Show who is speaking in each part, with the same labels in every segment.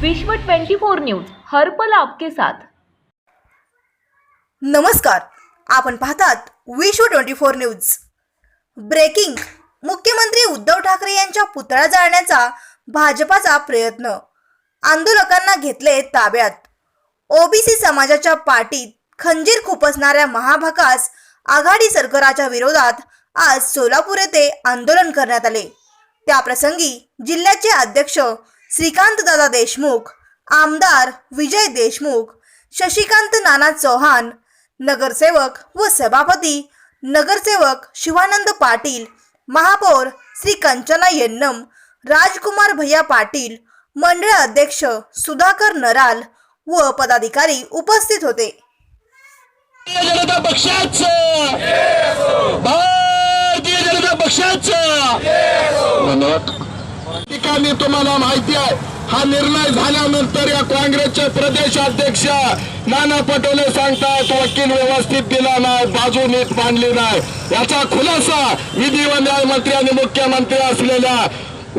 Speaker 1: विश्व 24 न्यूज हर्पल आपके साथ.
Speaker 2: नमस्कार आपण पाहतात विश्व ट्वेंटी फोर न्यूज. ब्रेकिंग मुख्यमंत्री उद्धव ठाकरे यांच्या पुतळा जाळण्याचा भाजपाचा प्रयत्न. आंदोलकांना घेतले ताब्यात. ओबीसी समाजाच्या पाठीत खंजीर खुपसणाऱ्या महाभाकास आघाडी सरकारच्या विरोधात आज सोलापूर येथे आंदोलन करण्यात आले. त्याप्रसंगी जिल्ह्याचे अध्यक्ष श्रीकांतदादा देशमुख आमदार विजय देशमुख शशिकांत नाना चौहान नगरसेवक व सभापती नगरसेवक शिवानंद पाटील महापौर श्री कंचना यन्नम राजकुमार भैया पाटील मंडळ अध्यक्ष सुधाकर नराल व पदाधिकारी उपस्थित होते.
Speaker 3: जनता पक्षाचं. भारतीय जनता पक्षाचं. आणि तुम्हाला माहिती आहे हा निर्णय झाल्यानंतर या काँग्रेसचे प्रदेशाध्यक्ष नाना पटोले सांगतात वकील व्यवस्थित दिला नाही बाजू नीट मांडली नाही. याचा खुलासा विधी व न्यायमंत्री आणि मुख्यमंत्री असलेल्या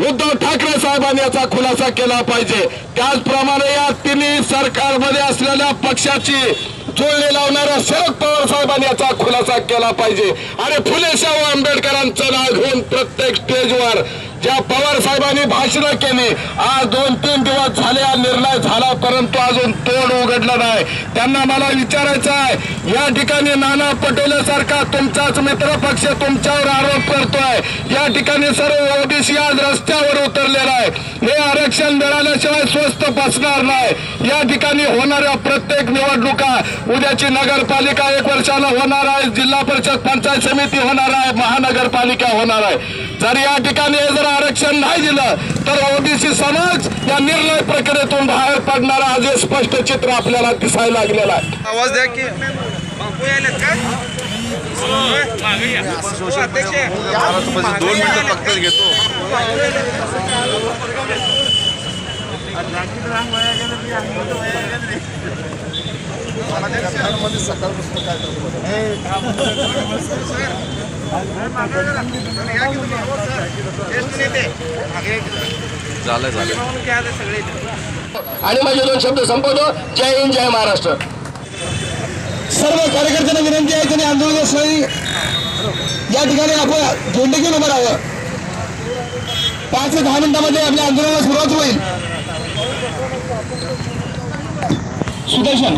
Speaker 3: उद्धव ठाकरे साहेबांनी याचा खुलासा केला पाहिजे. त्याचप्रमाणे या तिन्ही सरकारमध्ये असलेल्या पक्षाची जुळणी लावणाऱ्या शरद पवार साहेबांनी याचा खुलासा केला पाहिजे. आणि फुले शाहू आंबेडकरांचं नाव घेऊन प्रत्येक स्टेजवर ज्या पवार साहेबांनी भाषण केली आज दोन तीन दिवस झाले हा निर्णय झाला परंतु अजून तोंड उघडला नाही. त्यांना मला विचारायचं आहे या ठिकाणी नाना पटोले सारखा तुमचाच मित्र पक्ष तुमच्यावर आरोप करतोय. या ठिकाणी सर्व ओबीसी आज रस्त्यावर उतरलेला आहे. हे आरक्षण मिळाल्याशिवाय स्वस्त बसणार नाही. या ठिकाणी होणाऱ्या प्रत्येक निवडणुका उद्याची नगरपालिका एक वर्षाला होणार आहे जिल्हा परिषद पंचायत समिती होणार आहे महानगरपालिका होणार आहे. जर या ठिकाणी जर आरक्षण नाही दिलं तर ओबीसी समाज या निर्णय प्रक्रियेतून बाहेर पडणारा आज हे स्पष्ट चित्र आपल्याला दिसायला लागलेलं आहे.
Speaker 4: आवाज द्या की.
Speaker 5: दोन मिनिटं फक्त घेतो. झालं झालं.
Speaker 4: सगळे
Speaker 3: आणि माझे दोन शब्द संपवतो. जय हिंद जय महाराष्ट्र.
Speaker 6: सर्व कार्यकर्त्यांना विनंती आहे त्यांनी आंदोलनास्थळी या ठिकाणी आपण झेंडे घेऊन उभं राहावं. पाच ते दहा मिनिटामध्ये आपल्या आंदोलनाला सुरुवात होईल. सुदर्शन.